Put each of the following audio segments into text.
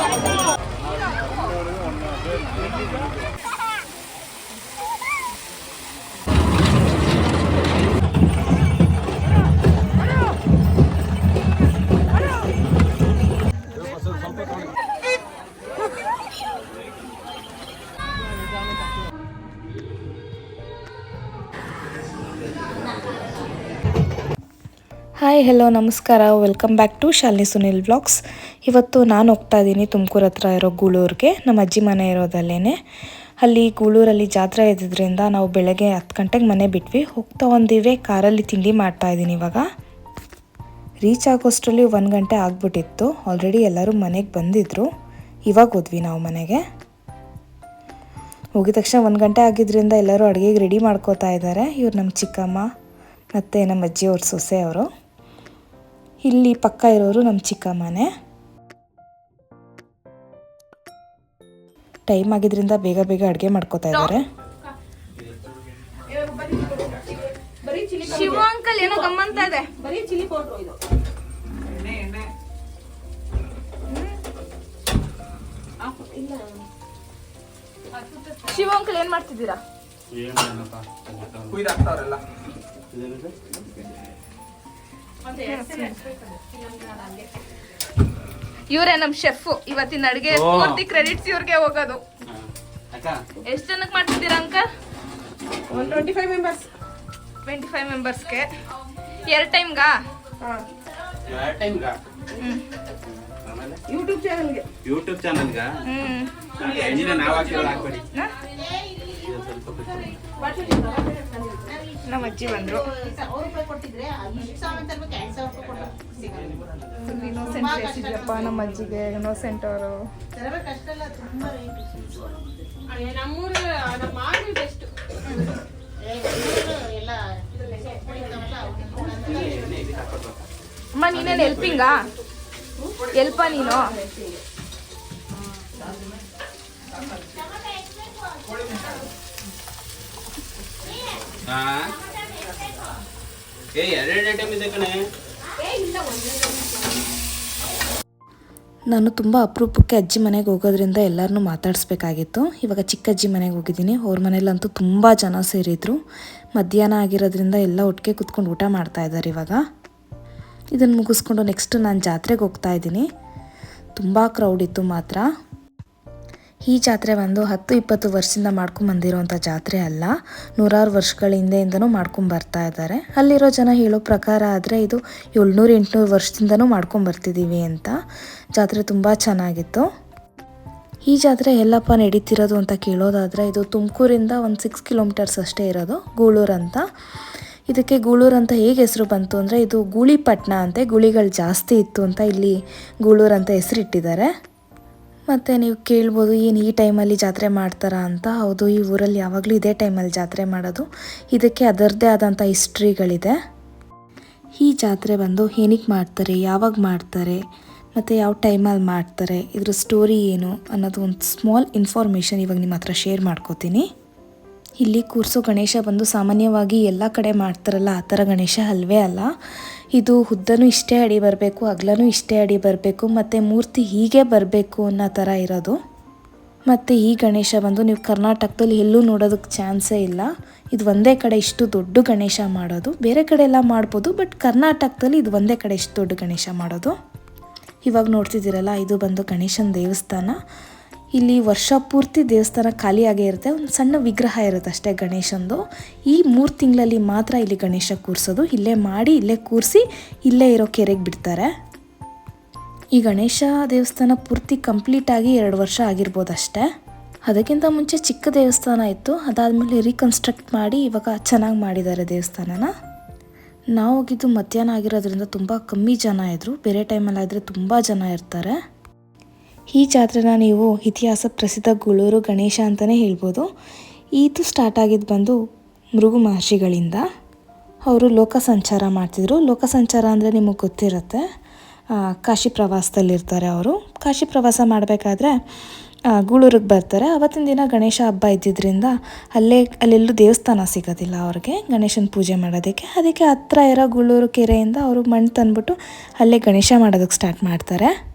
いいな。ಹಾಯ್ hello ನಮಸ್ಕಾರ. Welcome back to Shalini Sunil vlogs ಇವತ್ತು ನಾನು ಹೋಗ್ತಾ ಇದ್ದೀನಿ ತುಮಕೂರು ಹತ್ರ ಇರೋ ಗೂಳೂರಿಗೆ. ನಮ್ಮ ಅಜ್ಜಿ ಮನೆ ಇರೋದಲ್ಲೇ ಅಲ್ಲಿ ಗೂಳೂರಲ್ಲಿ ಜಾತ್ರೆ ಇದ್ದಿದ್ದರಿಂದ ನಾವು ಬೆಳಗ್ಗೆ ಹತ್ತು ಗಂಟೆಗೆ ಮನೆ ಬಿಟ್ವಿ. ಹೋಗ್ತಾ ಒಂದಿವೆ ಕಾರಲ್ಲಿ ತಿಂಡಿ ಮಾಡ್ತಾ ಇದ್ದೀನಿ ಇವಾಗ. ರೀಚ್ ಆಗೋಷ್ಟರಲ್ಲಿ ಒಂದು ಗಂಟೆ ಆಗಿಬಿಟ್ಟಿತ್ತು. ಆಲ್ರೆಡಿ ಎಲ್ಲರೂ ಮನೆಗೆ ಬಂದಿದ್ದರು ಇವಾಗ ಹೋದ್ವಿ ನಾವು ಮನೆಗೆ. ಹೋಗಿದ ತಕ್ಷಣ ಒಂದು ಗಂಟೆ ಆಗಿದ್ದರಿಂದ ಎಲ್ಲರೂ ಅಡುಗೆಗೆ ರೆಡಿ ಮಾಡ್ಕೋತಾ ಇದ್ದಾರೆ ಇವ್ರು ನಮ್ಮ ಚಿಕ್ಕಮ್ಮ, ಮತ್ತು ನಮ್ಮ ಅಜ್ಜಿಯವ್ರ ಸೊಸೆ ಅವರು. ಇಲ್ಲಿ ಪಕ್ಕ ಇರೋರು ನಮ್ಮ ಚಿಕ್ಕಮ್ಮನೇ. ಟೈಮ್ ಆಗಿದ್ರಿಂದ ಬೇಗ ಬೇಗ ಅಡುಗೆ ಮಾಡ್ಕೋತಾ ಇದ್ದಾರೆ. ಶಿವ ಅಂಕಲ್ ಏನೋ ಗಮ್ಮಂತ ಇದೆ. ಬರೀ ಚಿಲ್ಲಿ ಪೌಡ್ರು ಇದು. ಶಿವ ಅಂಕಲ್ ಏನ್ ಮಾಡ್ತಿದ್ದೀರಾ? ಇವ್ರೇ ನಮ್ ಶೆಫ್ ಇವತ್ತಿನ ಅಡಿಗೆ ಪೂರ್ತಿ ಕ್ರೆಡಿಟ್ಸ್ ಇವ್ರಿಗೆ ಹೋಗೋದು. ಎಷ್ಟ್ ಜನಕ್ಕೆ ಮಾಡ್ತಿದ್ದೀರಾ uncle? One twenty five members twenty five ಮೆಂಬರ್ಸ್ಗೆ ಎರಡು ಟೈಮ್ಗಾ ಯೂಟ್ಯೂಬ್ ಚಾನಲ್ಗೆ ಯೂಟ್ಯೂಬ್ ಚಾನಲ್ಗೆ ಹ್ಮ್. ನಮ್ಮ ಅಜ್ಜಿ ಬಂದ್ರು. ಇನ್ನೋಸೆಂಟ್ ಫೇಸ್ ಇದೆಯಪ್ಪ ನಮ್ಮ ಅಜ್ಜಿಗೆ ಇನ್ನೋಸೆಂಟ್ ಅವರು. ನಮ್ಮೂರ ನಮ್ಮ ಮಾಡಿ ಬೆಸ್ಟ್ ಎಲ್ಲ ಅಮ್ಮ ನೀನೇನು ಹೆಲ್ಪಿಂಗಾ ಎಲ್ಪ ನೀನು? ನಾನು ತುಂಬ ಅಪರೂಪಕ್ಕೆ ಅಜ್ಜಿ ಮನೆಗೆ ಹೋಗೋದ್ರಿಂದ ಎಲ್ಲರನ್ನೂ ಮಾತಾಡಿಸ್ಬೇಕಾಗಿತ್ತು. ಇವಾಗ ಚಿಕ್ಕ ಅಜ್ಜಿ ಮನೆಗೆ ಹೋಗಿದ್ದೀನಿ. ಅವ್ರ ಮನೇಲಂತೂ ತುಂಬ ಜನ ಸೇರಿದ್ರು. ಮಧ್ಯಾಹ್ನ ಆಗಿರೋದ್ರಿಂದ ಎಲ್ಲ ಒಟ್ಟಿಗೆ ಕುತ್ಕೊಂಡು ಊಟ ಮಾಡ್ತಾ ಇದ್ದಾರೆ ಇವಾಗ. ಇದನ್ನು ಮುಗಿಸ್ಕೊಂಡು ನೆಕ್ಸ್ಟ್ ನಾನು ಜಾತ್ರೆಗೆ ಹೋಗ್ತಾ ಇದ್ದೀನಿ. ತುಂಬ ಕ್ರೌಡ್ ಇತ್ತು ಮಾತ್ರ. ಈ ಜಾತ್ರೆ ಒಂದು ಹತ್ತು, ಇಪ್ಪತ್ತು ವರ್ಷದಿಂದ ಮಾಡ್ಕೊಂಬಂದಿರೋಂಥ ಜಾತ್ರೆ ಅಲ್ಲ. ನೂರಾರು ವರ್ಷಗಳ ಹಿಂದೆಯಿಂದನೂ ಮಾಡ್ಕೊಂಡು ಬರ್ತಾ ಇದ್ದಾರೆ. ಅಲ್ಲಿರೋ ಜನ ಹೇಳೋ ಪ್ರಕಾರ ಆದರೆ ಇದು ಏಳ್ನೂರು, ಎಂಟುನೂರು ವರ್ಷದಿಂದನೂ ಮಾಡ್ಕೊಂಬರ್ತಿದ್ದೀವಿ ಅಂತ. ಜಾತ್ರೆ ತುಂಬ ಚೆನ್ನಾಗಿತ್ತು. ಈ ಜಾತ್ರೆ ಎಲ್ಲಪ್ಪ ನಡೀತಿರೋದು ಅಂತ ಕೇಳೋದಾದರೆ ಇದು ತುಮಕೂರಿಂದ ಒಂದು ಸಿಕ್ಸ್ ಕಿಲೋಮೀಟರ್ಸ್ ಅಷ್ಟೇ ಇರೋದು, ಗೂಳೂರು ಅಂತ. ಇದಕ್ಕೆ ಗೂಳೂರು ಅಂತ ಹೇಗೆ ಹೆಸರು ಬಂತು ಅಂದರೆ ಇದು ಗೂಳಿಪಟ್ನ ಅಂತೆ, ಗುಳಿಗಳು ಜಾಸ್ತಿ ಇತ್ತು ಅಂತ ಇಲ್ಲಿ ಗೂಳೂರು ಅಂತ ಹೆಸರಿಟ್ಟಿದ್ದಾರೆ. ಮತ್ತು ನೀವು ಕೇಳ್ಬೋದು, ಏನು ಈ ಟೈಮಲ್ಲಿ ಜಾತ್ರೆ ಮಾಡ್ತಾರಾ ಅಂತ? ಹೌದು, ಈ ಊರಲ್ಲಿ ಯಾವಾಗಲೂ ಇದೇ ಟೈಮಲ್ಲಿ ಜಾತ್ರೆ ಮಾಡೋದು. ಇದಕ್ಕೆ ಅದರದ್ದೇ ಆದಂಥ ಹಿಸ್ಟ್ರಿಗಳಿದೆ. ಈ ಜಾತ್ರೆ ಬಂದು ಏನಕ್ಕೆ ಮಾಡ್ತಾರೆ, ಯಾವಾಗ ಮಾಡ್ತಾರೆ, ಮತ್ತು ಯಾವ ಟೈಮಲ್ಲಿ ಮಾಡ್ತಾರೆ, ಇದ್ರ ಸ್ಟೋರಿ ಏನು ಅನ್ನೋದು ಒಂದು ಸ್ಮಾಲ್ ಇನ್ಫಾರ್ಮೇಷನ್ ಇವಾಗ ನಿಮ್ಮ ಹತ್ರ ಶೇರ್ ಮಾಡ್ಕೋತೀನಿ. ಇಲ್ಲಿ ಕೂರಿಸೋ ಗಣೇಶ ಬಂದು ಸಾಮಾನ್ಯವಾಗಿ ಎಲ್ಲ ಕಡೆ ಮಾಡ್ತಾರಲ್ಲ, ಆ ಥರ ಗಣೇಶ ಅಲ್ವೇ ಅಲ್ಲ. ಇದು ಉದ್ದನೂ ಇಷ್ಟೇ ಅಡಿ ಬರಬೇಕು, ಅಗ್ಲನೂ ಇಷ್ಟೇ ಅಡಿ ಬರಬೇಕು, ಮತ್ತು ಮೂರ್ತಿ ಹೀಗೆ ಬರಬೇಕು ಅನ್ನೋ ಥರ ಇರೋದು. ಮತ್ತು ಈ ಗಣೇಶ ಬಂದು ನೀವು ಕರ್ನಾಟಕದಲ್ಲಿ ಎಲ್ಲೂ ನೋಡೋದಕ್ಕೆ ಚಾನ್ಸೇ ಇಲ್ಲ. ಇದು ಒಂದೇ ಕಡೆ ಇಷ್ಟು ದೊಡ್ಡ ಗಣೇಶ ಮಾಡೋದು. ಬೇರೆ ಕಡೆ ಎಲ್ಲ ಮಾಡ್ಬೋದು, ಬಟ್ ಕರ್ನಾಟಕದಲ್ಲಿ ಇದು ಒಂದೇ ಕಡೆ ಇಷ್ಟು ದೊಡ್ಡ ಗಣೇಶ ಮಾಡೋದು. ಇವಾಗ ನೋಡ್ತಿದ್ದೀರಲ್ಲ, ಇದು ಬಂದು ಗಣೇಶನ ದೇವಸ್ಥಾನ. ಇಲ್ಲಿ ವರ್ಷ ಪೂರ್ತಿ ದೇವಸ್ಥಾನ ಖಾಲಿಯಾಗೇ ಇರುತ್ತೆ, ಒಂದು ಸಣ್ಣ ವಿಗ್ರಹ ಇರುತ್ತೆ ಅಷ್ಟೇ ಗಣೇಶಂದು. ಈ ಮೂರು ತಿಂಗಳಲ್ಲಿ ಮಾತ್ರ ಇಲ್ಲಿ ಗಣೇಶ ಕೂರಿಸೋದು. ಇಲ್ಲೇ ಮಾಡಿ, ಇಲ್ಲೇ ಕೂರಿಸಿ, ಇಲ್ಲೇ ಇರೋ ಕೆರೆಗೆ ಬಿಡ್ತಾರೆ. ಈ ಗಣೇಶ ದೇವಸ್ಥಾನ ಪೂರ್ತಿ ಕಂಪ್ಲೀಟಾಗಿ ಎರಡು ವರ್ಷ ಆಗಿರ್ಬೋದು ಅಷ್ಟೇ. ಅದಕ್ಕಿಂತ ಮುಂಚೆ ಚಿಕ್ಕ ದೇವಸ್ಥಾನ ಇತ್ತು. ಅದಾದಮೇಲೆ ರೀಕನ್ಸ್ಟ್ರಕ್ಟ್ ಮಾಡಿ ಇವಾಗ ಚೆನ್ನಾಗಿ ಮಾಡಿದ್ದಾರೆ ದೇವಸ್ಥಾನನ. ನಾವು ಹೋಗಿದ್ದು ಮಧ್ಯಾಹ್ನ ಆಗಿರೋದ್ರಿಂದ ತುಂಬ ಕಮ್ಮಿ ಜನ ಇದ್ದರು ಬೇರೆ ಟೈಮಲ್ಲಾದರೆ ತುಂಬ ಜನ ಇರ್ತಾರೆ. ಈ ಜಾತ್ರೆನ ನೀವು ಇತಿಹಾಸ ಪ್ರಸಿದ್ಧ ಗುಳೂರು ಗಣೇಶ ಅಂತಲೇ ಹೇಳ್ಬೋದು. ಇದು ಸ್ಟಾರ್ಟ್ ಆಗಿದ್ದು ಬಂದು ಮೃಗು ಮಹರ್ಷಿಗಳಿಂದ ಅವರು ಲೋಕ ಸಂಚಾರ ಮಾಡ್ತಿದ್ರು. ಲೋಕ ಸಂಚಾರ ಅಂದರೆ ನಿಮಗೆ ಗೊತ್ತಿರುತ್ತೆ. ಕಾಶಿ ಪ್ರವಾಸದಲ್ಲಿರ್ತಾರೆ ಅವರು. ಕಾಶಿ ಪ್ರವಾಸ ಮಾಡಬೇಕಾದ್ರೆ ಗೂಳೂರಿಗೆ ಬರ್ತಾರೆ. ಅವತ್ತಿನ ದಿನ ಗಣೇಶ ಹಬ್ಬ ಇದ್ದಿದ್ದರಿಂದ ಅಲ್ಲೇ, ಅಲ್ಲೆಲ್ಲೂ ದೇವಸ್ಥಾನ ಸಿಗೋದಿಲ್ಲ ಅವ್ರಿಗೆ. ಗಣೇಶನ ಪೂಜೆ ಮಾಡೋದಕ್ಕೆ. ಅದಕ್ಕೆ ಹತ್ತಿರ ಇರೋ ಗೂಳೂರು ಕೆರೆಯಿಂದ ಅವರು ಮಣ್ಣು ತಂದ್ಬಿಟ್ಟು ಅಲ್ಲೇ ಗಣೇಶ ಮಾಡೋದಕ್ಕೆ ಸ್ಟಾರ್ಟ್ ಮಾಡ್ತಾರೆ.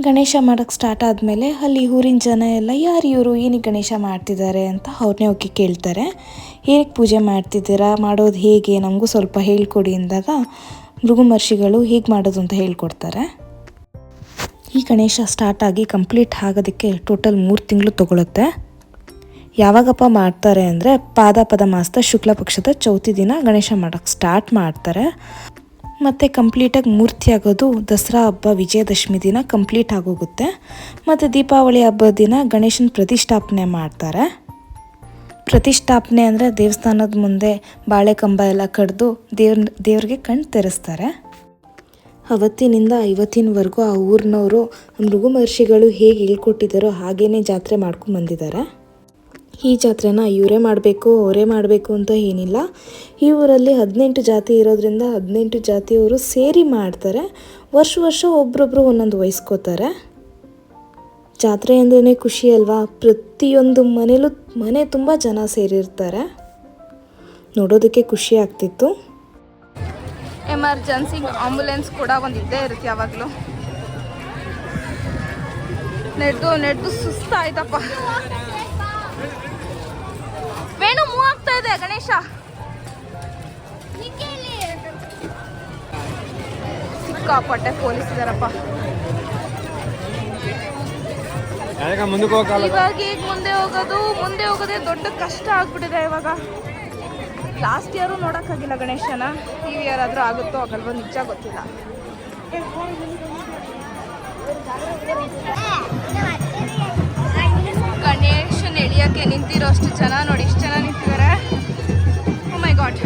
ಗಣೇಶ ಮಾಡೋಕ್ಕೆ ಸ್ಟಾರ್ಟ್ ಆದಮೇಲೆ ಅಲ್ಲಿ ಊರಿನ ಜನ ಎಲ್ಲ, ಯಾರು ಇವರು? ಏನಿಗೆ ಗಣೇಶ ಮಾಡ್ತಿದ್ದಾರೆ ಅಂತ ಅವ್ರನ್ನೇ ಹೋಗಿ ಕೇಳ್ತಾರೆ. ಹೇಗೆ ಪೂಜೆ ಮಾಡ್ತಿದ್ದೀರಾ? ಮಾಡೋದು ಹೇಗೆ? ನಮಗೂ ಸ್ವಲ್ಪ ಹೇಳ್ಕೊಡಿ ಅಂದಾಗ ಮೃಗು ಮಹರ್ಷಿಗಳು ಹೇಗೆ ಮಾಡೋದು ಅಂತ ಹೇಳ್ಕೊಡ್ತಾರೆ. ಈ ಗಣೇಶ ಸ್ಟಾರ್ಟ್ ಆಗಿ ಕಂಪ್ಲೀಟ್ ಆಗೋದಕ್ಕೆ ಟೋಟಲ್ ಮೂರು ತಿಂಗಳು ತಗೊಳುತ್ತೆ. ಯಾವಾಗಪ್ಪ ಮಾಡ್ತಾರೆ ಅಂದರೆ ಪಾದಪದ ಮಾಸದ ಶುಕ್ಲ ಪಕ್ಷದ ಚೌತಿ ದಿನ ಗಣೇಶ ಮಾಡೋಕ್ಕೆ ಸ್ಟಾರ್ಟ್ ಮಾಡ್ತಾರೆ. ಮತ್ತು ಕಂಪ್ಲೀಟಾಗಿ ಮೂರ್ತಿ ಆಗೋದು ದಸರಾ ಹಬ್ಬ, ವಿಜಯದಶಮಿ ದಿನ ಕಂಪ್ಲೀಟ್ ಆಗೋಗುತ್ತೆ. ಮತ್ತು ದೀಪಾವಳಿ ಹಬ್ಬದ ದಿನ ಗಣೇಶನ ಪ್ರತಿಷ್ಠಾಪನೆ ಮಾಡ್ತಾರೆ. ಪ್ರತಿಷ್ಠಾಪನೆ ಅಂದರೆ ದೇವಸ್ಥಾನದ ಮುಂದೆ ಬಾಳೆ ಕಂಬ ಎಲ್ಲ ಕಡಿದು ದೇವ್ರ, ದೇವ್ರಿಗೆ ಕಣ್ಣು ತೆರೆಸ್ತಾರೆ. ಅವತ್ತಿನಿಂದ ಐವತ್ತಿನವರೆಗೂ ಆ ಊರಿನವರು ಮೃಗು ಮಹರ್ಷಿಗಳು ಹೇಗೆ ಹೇಳ್ಕೊಟ್ಟಿದ್ದಾರೋ ಹಾಗೇ ಜಾತ್ರೆ ಮಾಡ್ಕೊಂಡು ಬಂದಿದ್ದಾರೆ. ಈ ಜಾತ್ರೆನ ಇವರೇ ಮಾಡಬೇಕು, ಅವರೇ ಮಾಡಬೇಕು ಅಂತ ಏನಿಲ್ಲ. ಈ ಊರಲ್ಲಿ ಹದಿನೆಂಟು ಜಾತಿ ಇರೋದ್ರಿಂದ ಹದಿನೆಂಟು ಜಾತಿಯವರು ಸೇರಿ ಮಾಡ್ತಾರೆ. ವರ್ಷ ವರ್ಷ ಒಬ್ರೊಬ್ರು ಒಂದೊಂದು ವಹಿಸ್ಕೋತಾರೆ. ಜಾತ್ರೆ ಅಂದ್ರೇ ಖುಷಿ ಅಲ್ವಾ? ಪ್ರತಿಯೊಂದು ಮನೇಲೂ ಮನೆ ತುಂಬ ಜನ ಸೇರಿರ್ತಾರೆ. ನೋಡೋದಕ್ಕೆ ಖುಷಿ ಆಗ್ತಿತ್ತು. ಎಮರ್ಜೆನ್ಸಿ ಆಂಬುಲೆನ್ಸ್ ಕೂಡ ಒಂದು ಇದ್ದೇ ಇರುತ್ತೆ ಯಾವಾಗಲೂ. ನಡೆದು ನಡೆದು ಸುಸ್ತಾಯ್ತಪ್ಪ. ಇದೆ ಗಣೇಶ ಸಿಕ್ಕಾಪಟ್ಟೆ ಪೊಲೀಸ್ ಇದಾರಪ್ಪ ಇವಾಗ ಈಗ ಮುಂದೆ ಹೋಗೋದು ಮುಂದೆ ಹೋಗೋದೇ ದೊಡ್ಡ ಕಷ್ಟ ಆಗ್ಬಿಟ್ಟಿದೆ ಇವಾಗ ಲಾಸ್ಟ್ ಇಯರು ನೋಡೋಕ್ಕಾಗಿಲ್ಲ ಗಣೇಶನ ಈ ಇಯರ್ ಆದರೂ ಆಗುತ್ತೋ ಆಗಲ್ವೋ ನಿಜ ಗೊತ್ತಿಲ್ಲ ಎಳಿಯೋಕ್ಕೆ ನಿಂತಿರೋ ಅಷ್ಟು ಜನ ನೋಡಿ ಇಷ್ಟು ಜನ ನಿಂತಿದ್ದಾರೆ. ಓ ಮೈ ಗಾಡ್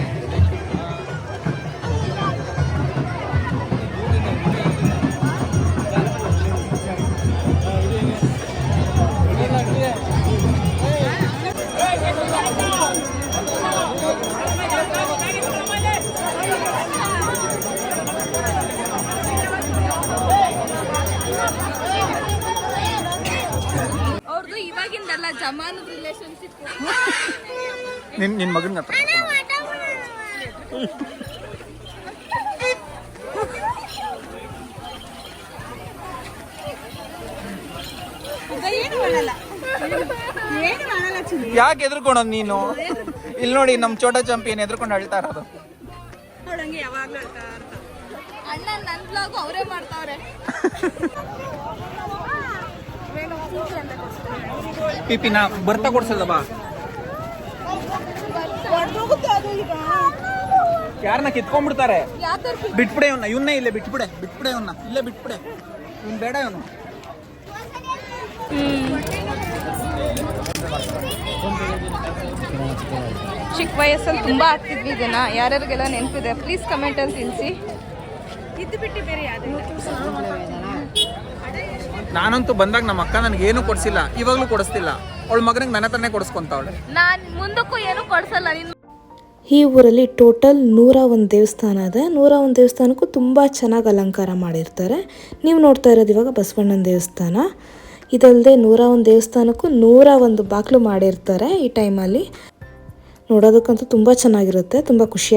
ಯಾಕೆ ಎದ್ರುಕೊಳೋದು ನೀನು? ಇಲ್ಲಿ ನೋಡಿ ನಮ್ ಚೋಟ ಚಾಂಪಿಯನ್ ಎದ್ರುಕೊಂಡು ಅಳ್ತಾ ಇರೋದು. ಅಣ್ಣ ನನ್ನ ಬ್ಲಾಗು ಅವರೇ ಮಾಡ್ತಾವ್ರೆ. ಪಿಪಿನ ಬರ್ತಾ ಕೊಡ್ಸಲ್ಲ ಬಾ. ಯಾರನ್ನ ಕಿತ್ಕೊಂಡ್ಬಿಡ್ತಾರೆ? ಬಿಟ್ಬಿಡೆ ಇವನ್ನ ಇವನ್ನೇ ಇಲ್ಲೇ ಬಿಟ್ಬಿಡೆ ಬಿಟ್ಬಿಡೆ ಇವನ್ನ ಇಲ್ಲೇ ಬಿಟ್ಬಿಡೆ. ಇವನ್ ಬೇಡ ಇವನು. ಚಿಕ್ಕ ವಯಸ್ಸಲ್ಲಿ ತುಂಬ ಆಗ್ತಿದ್ವಿ ಇದನ್ನ ಯಾರ್ಯಾರಿಗೆಲ್ಲ ನೆನಪಿದೆ? ಪ್ಲೀಸ್ ಕಮೆಂಟಲ್ಲಿ ತಿಳಿಸಿ. ನಾನಂತೂ ಬಂದಾಗ ನಮ್ಮ ಅಕ್ಕ ನನಗೆ ಏನು ಕೊಡಿಸಿಲ್ಲ. ಇವಾಗ್ಲೂ ಕೊಡಿಸ್ತಿಲ್ಲ. ಅವಳ ಮಗನಿಗೆ ನನ್ನ ಹತ್ರನೇ ಕೊಡಿಸ್ಕೊಂತಾವಳೆ. ನಾನು ಮುಂದಕ್ಕೂ ಏನು ಕೊಡಿಸಲ್ಲ. ನಿನ್ನ ಈ ಊರಲ್ಲಿ ಟೋಟಲ್ ನೂರ ಒಂದು ದೇವಸ್ಥಾನ ಇದೆ ನೂರ ಒಂದು ದೇವಸ್ಥಾನಕ್ಕೂ ತುಂಬ ಚೆನ್ನಾಗಿ ಅಲಂಕಾರ ಮಾಡಿರ್ತಾರೆ. ನೀವು ನೋಡ್ತಾ ಇರೋದು ಇವಾಗ ಬಸವಣ್ಣನ ದೇವಸ್ಥಾನ. ಇದಲ್ಲದೆ ನೂರ ಒಂದು ದೇವಸ್ಥಾನಕ್ಕೂ ನೂರ ಒಂದು ಬಾಗಿಲು ಮಾಡಿರ್ತಾರೆ ಈ ಟೈಮಲ್ಲಿ ನೋಡೋದಕ್ಕಂತೂ ತುಂಬ ಚೆನ್ನಾಗಿರುತ್ತೆ, ತುಂಬ ಖುಷಿ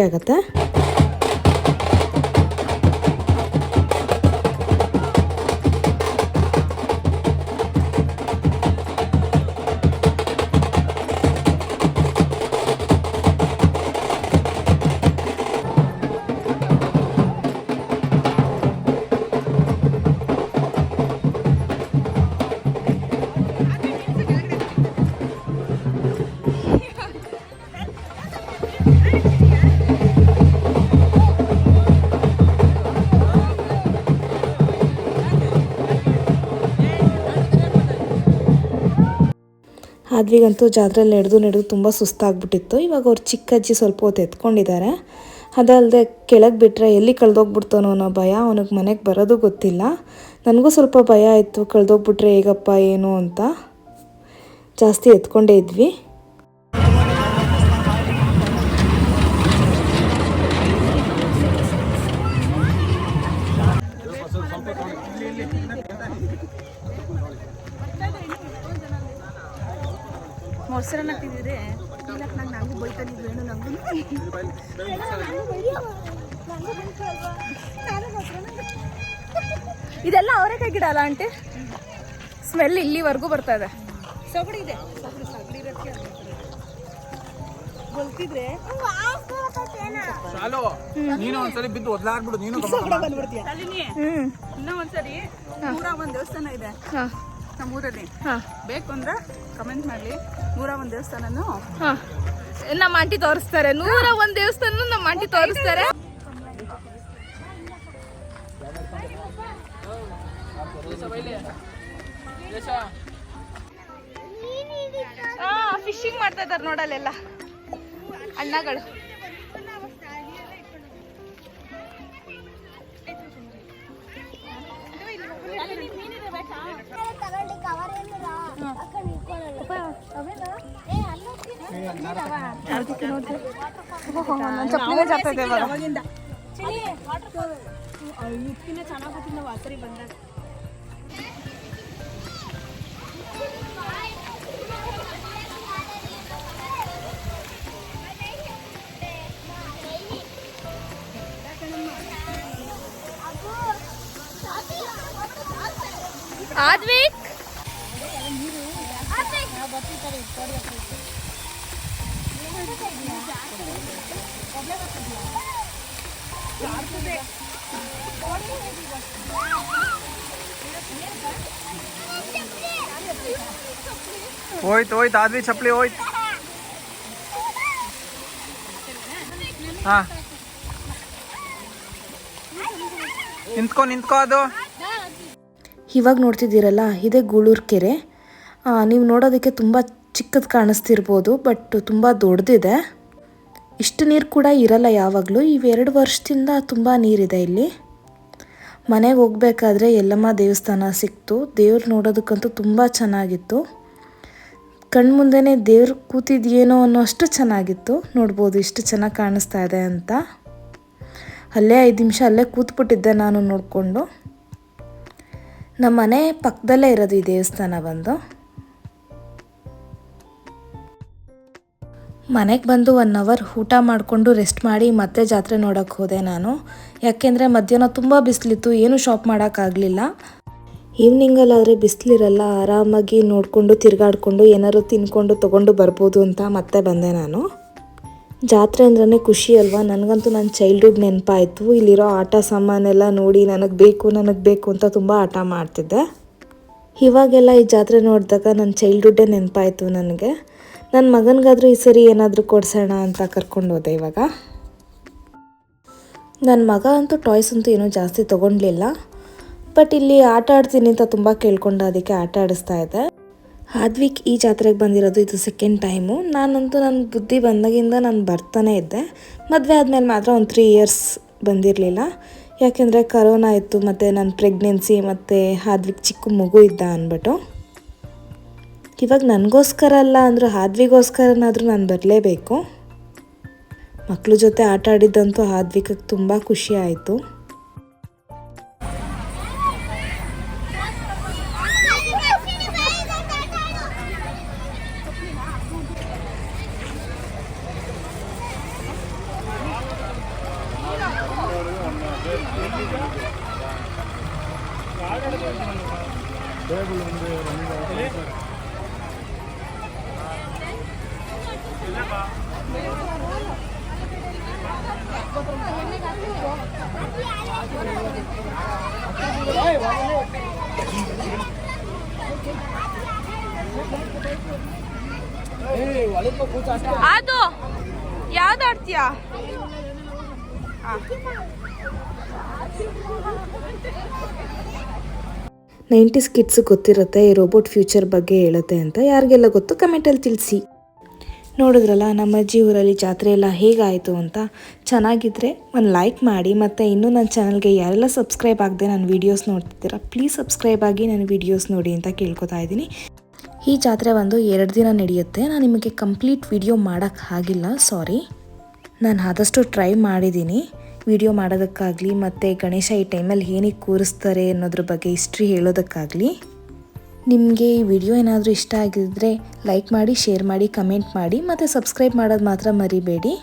ಆದ್ವಿಗಂತೂ ಜಾತ್ರೆಯಲ್ಲಿ ನಡೆದು ನಡೆದು ತುಂಬ ಸುಸ್ತಾಗ್ಬಿಟ್ಟಿತ್ತು. ಇವಾಗ ಅವ್ರು ಚಿಕ್ಕಜ್ಜಿ ಸ್ವಲ್ಪ ಹೊತ್ತು ಎತ್ಕೊಂಡಿದ್ದಾರೆ ಅದಲ್ಲದೆ ಕೆಳಗೆ ಬಿಟ್ಟರೆ ಎಲ್ಲಿ ಕಳೆದೋಗ್ಬಿಡ್ತಾನೋ ಅನ್ನೋ ಭಯ ಅವನಿಗೆ ಮನೆಗೆ ಬರೋದು ಗೊತ್ತಿಲ್ಲ. ನನಗೂ ಸ್ವಲ್ಪ ಭಯ ಆಯಿತು, ಕಳೆದೋಗ್ಬಿಟ್ರೆ ಹೇಗಪ್ಪ, ಏನು ಅಂತ. ಜಾಸ್ತಿ ಎತ್ಕೊಂಡೇ ಇದ್ವಿ. ಮೊಸರನ್ನ ತಿಂದಿದ್ರೆ ನಂಗೆ ನಂಗೂ ಬೈತಾನಿದ್ವಿ ಏನು ನಂಗೂ. ಇದೆಲ್ಲ ಅವರೆಕಾಯಿ ಗಿಡ ಅಲ್ಲ ಆಂಟಿ? ಸ್ಮೆಲ್ ಇಲ್ಲಿವರೆಗೂ ಬರ್ತಾ ಇದೆ. ಸಗಡಿ ಇದೆ. ಗೊತ್ತಿದ್ರೆ ನೀನು ಒಂದ್ಸರಿ ಬಿದ್ದು ಒದ್ಲಾಗ್ಬಿಡು ನೀನು ಬಂದ್ಬಿಡ್ತೀಯ? ಇನ್ನೂ ಒಂದ್ಸರಿ ನೂರ ಒಂದ್ ದೇವಸ್ಥಾನ ಇದೆ. ಹಾ ನಮ್ಮ ಊರಲ್ಲಿ. ಹಾ. ಬೇಕು ಅಂದ್ರೆ ಕಮೆಂಟ್ ಮಾಡ್ಲಿ. ನೂರ ಒಂದ್ ದೇವಸ್ಥಾನನು ಹಾ. ನಮ್ಮ ಆಂಟಿ ತೋರಿಸ್ತಾರೆ? ನೂರ ಒಂದ್ ದೇವಸ್ಥಾನ ನಮ್ಮ ಆಂಟಿ ತೋರಿಸ್ತಾರೆ. ಹಾ ಫಿಶಿಂಗ್ ಮಾಡ್ತಾ ಇದಾರೆ ನೋಡಲ್ಲೆಲ್ಲ. ಅಣ್ಣಗಳು. ಚಪ್ಪಲಿನೇ ಜಾಸ್ತಿ ಇದೆ ಇವಾಗ ಅವಾಗಿಂದ ಉಪ್ಪಿನ ಚೆನ್ನಾಗಿ ನಾವು ಆ ಸರಿ ಬಂದಾಗ ಆದ್ವಿಕ್? ಹೋಯ್ತು ಹೋಯ್ತು, ಆದ್ವಿ ಚಪ್ಪಲಿ, ಹೋಯ್ತು. ಹಾ. ನಿಂತ್ಕೊ ನಿಂತ್ಕೊ ಅದು. ಇವಾಗ ನೋಡ್ತಿದ್ದೀರಲ್ಲ, ಇದೇ ಗೂಳೂರು ಕೆರೆ. ನೀವು ನೋಡೋದಕ್ಕೆ ತುಂಬ ಚಿಕ್ಕದು ಕಾಣಿಸ್ತಿರ್ಬೋದು ಬಟ್ ತುಂಬ ದೊಡ್ಡದಿದೆ ಇಷ್ಟು ನೀರು ಕೂಡ ಇರಲ್ಲ ಯಾವಾಗಲೂ. ಇವೆರಡು ವರ್ಷದಿಂದ ತುಂಬ ನೀರಿದೆ ಇಲ್ಲಿ. ಮನೆಗೆ ಹೋಗ್ಬೇಕಾದ್ರೆ ಯಲ್ಲಮ್ಮ ದೇವಸ್ಥಾನ ಸಿಕ್ತು. ದೇವ್ರು ನೋಡೋದಕ್ಕಂತೂ ತುಂಬ ಚೆನ್ನಾಗಿತ್ತು. ಕಣ್ಮುಂದೆನೇ ದೇವ್ರು ಕೂತಿದ್ಯೇನೋ ಅನ್ನೋಷ್ಟು ಚೆನ್ನಾಗಿತ್ತು. ನೋಡ್ಬೋದು ಇಷ್ಟು ಚೆನ್ನಾಗಿ ಕಾಣಿಸ್ತಾ ಇದೆ ಅಂತ. ಅಲ್ಲೇ ಐದು ನಿಮಿಷ ಅಲ್ಲೇ ಕೂತ್ಬಿಟ್ಟಿದ್ದೆ ನಾನು ನೋಡಿಕೊಂಡು. ನಮ್ಮ ಮನೆ ಪಕ್ಕದಲ್ಲೇ ಇರೋದು ಈ ದೇವಸ್ಥಾನ ಬಂದು. ಮನೆಗೆ ಬಂದು ಒನ್ ಅವರ್ ಊಟ ಮಾಡಿಕೊಂಡು ರೆಸ್ಟ್ ಮಾಡಿ ಮತ್ತೆ ಜಾತ್ರೆ ನೋಡೋಕ್ಕೆ ಹೋದೆ ನಾನು. ಯಾಕೆಂದರೆ ಮಧ್ಯಾಹ್ನ ತುಂಬ ಬಿಸಿಲಿತ್ತು, ಏನೂ ಶಾಪ್ ಮಾಡೋಕ್ಕಾಗಲಿಲ್ಲ ಈವ್ನಿಂಗಲ್ಲಾದರೆ ಬಿಸಿಲಿರಲ್ಲ, ಆರಾಮಾಗಿ ನೋಡಿಕೊಂಡು, ತಿರುಗಾಡ್ಕೊಂಡು, ಏನಾದ್ರು ತಿನ್ಕೊಂಡು ತೊಗೊಂಡು ಬರ್ಬೋದು ಅಂತ ಮತ್ತೆ ಬಂದೆ ನಾನು. ಜಾತ್ರೆ ಅಂದ್ರೆ ಖುಷಿ ಅಲ್ವಾ? ನನಗಂತೂ ನನ್ನ ಚೈಲ್ಡ್ಹುಡ್ ನೆನಪಾಯಿತು. ಇಲ್ಲಿರೋ ಆಟ ಸಾಮಾನೆಲ್ಲ ನೋಡಿ ನನಗೆ ಬೇಕು ನನಗೆ ಬೇಕು ಅಂತ ತುಂಬ ಆಟ ಮಾಡ್ತಿದ್ದೆ. ಇವಾಗೆಲ್ಲ ಈ ಜಾತ್ರೆ ನೋಡಿದಾಗ ನನ್ನ ಚೈಲ್ಡ್ಹುಡ್ಡೇ ನೆನಪಾಯಿತು ನನಗೆ. ನನ್ನ ಮಗನಿಗಾದರೂ ಈ ಸರಿ ಏನಾದರೂ ಕೊಡಿಸೋಣ ಅಂತ ಕರ್ಕೊಂಡು ಹೋದೆ ಇವಾಗ. ನನ್ನ ಮಗ ಅಂತೂ ಟಾಯ್ಸ್ ಅಂತೂ ಏನೂ ಜಾಸ್ತಿ ತೊಗೊಂಡ್ಲಿಲ್ಲ. ಬಟ್ ಇಲ್ಲಿ ಆಟ ಆಡ್ತೀನಿ ಅಂತ ತುಂಬ ಕೇಳ್ಕೊಂಡು ಅದಕ್ಕೆ ಆಟ ಆಡಿಸ್ತಾ ಇದೆ ಆದ್ವಿಕ್ ಈ ಜಾತ್ರೆಗೆ ಬಂದಿರೋದು ಇದು ಸೆಕೆಂಡ್ ಟೈಮು ನಾನಂತೂ ನನ್ನ ಬುದ್ಧಿ ಬಂದಾಗಿಂದ ನಾನು ಬರ್ತಾನೆ ಇದ್ದೆ. ಮದುವೆ ಆದಮೇಲೆ ಮಾತ್ರ ಒಂದು ತ್ರೀ ಇಯರ್ಸ್ ಬಂದಿರಲಿಲ್ಲ. ಯಾಕೆಂದರೆ ಕರೋನಾ ಇತ್ತು, ಮತ್ತು ನನ್ನ ಪ್ರೆಗ್ನೆನ್ಸಿ ಮತ್ತು ಆದ್ವಿಕ್ ಚಿಕ್ಕ ಮಗು ಇದ್ದ ಅಂದ್ಬಿಟ್ಟು ಇವಾಗ ನನಗೋಸ್ಕರ ಅಲ್ಲ ಅಂದರೂ ಹಾದ್ವಿಗೋಸ್ಕರನಾದರೂ ನಾನು ಬರಲೇಬೇಕು. ಮಕ್ಕಳ ಜೊತೆ ಆಟ ಆಡಿದ್ದಂತೂ ಹಾದ್ವಿಕಕ್ಕೆ ತುಂಬ ಖುಷಿ ಆಯಿತು. ಅದು, ಯಾವ್ದು ಆಡ್ತೀಯಾ? ನೈಂಟೀಸ್ ಕಿಡ್ಸ್ ಗೊತ್ತಿರುತ್ತೆ ಈ ರೋಬೋಟ್ ಫ್ಯೂಚರ್ ಬಗ್ಗೆ ಹೇಳುತ್ತೆ ಅಂತ. ಯಾರಿಗೆಲ್ಲ ಗೊತ್ತು ಕಮೆಂಟಲ್ಲಿ ತಿಳಿಸಿ. ನೋಡಿದ್ರಲ್ಲ, ನಮ್ಮ ಅಜ್ಜಿ ಊರಲ್ಲಿ ಜಾತ್ರೆ ಎಲ್ಲ ಹೇಗಾಯಿತು ಅಂತ. ಚೆನ್ನಾಗಿದ್ದರೆ ಒಂದು ಲೈಕ್ ಮಾಡಿ, ಮತ್ತು ಇನ್ನೂ ನನ್ನ ಚಾನಲ್ಗೆ ಯಾರೆಲ್ಲ ಸಬ್ಸ್ಕ್ರೈಬ್ ಆಗದೆ ನನ್ನ ವೀಡಿಯೋಸ್ ನೋಡ್ತಿದ್ದೀರಾ, ಪ್ಲೀಸ್ ಸಬ್ಸ್ಕ್ರೈಬ್ ಆಗಿ ನನ್ನ ವೀಡಿಯೋಸ್ ನೋಡಿ ಅಂತ ಕೇಳ್ಕೊತಾ ಇದ್ದೀನಿ. ಈ ಜಾತ್ರೆ ಒಂದು ಎರಡು ದಿನ ನಡೆಯುತ್ತೆ. ನಾನು ನಿಮಗೆ ಕಂಪ್ಲೀಟ್ ವಿಡಿಯೋ ಮಾಡೋಕ್ಕೆ ಆಗಿಲ್ಲ, ಸಾರಿ. ನಾನು ಆದಷ್ಟು ಟ್ರೈ ಮಾಡಿದ್ದೀನಿ. ವಿಡಿಯೋ ಮಾಡೋದಕ್ಕಾಗಲಿ, ಮತ್ತು ಗಣೇಶ ಈ ಟೈಮಲ್ಲಿ ಏನಕ್ಕೆ ಕೂರಿಸ್ತಾರೆ ಅನ್ನೋದ್ರ ಬಗ್ಗೆ ಹಿಸ್ಟ್ರಿ ಹೇಳೋದಕ್ಕಾಗಲಿ. ನಿಮಗೆ ಈ ವಿಡಿಯೋ ಏನಾದರೂ ಇಷ್ಟ ಆಗಿದ್ದರೆ ಲೈಕ್ ಮಾಡಿ, ಶೇರ್ ಮಾಡಿ, ಕಮೆಂಟ್ ಮಾಡಿ ಮತ್ತು ಸಬ್ಸ್ಕ್ರೈಬ್ ಮಾಡೋದು ಮಾತ್ರ ಮರಿಬೇಡಿ.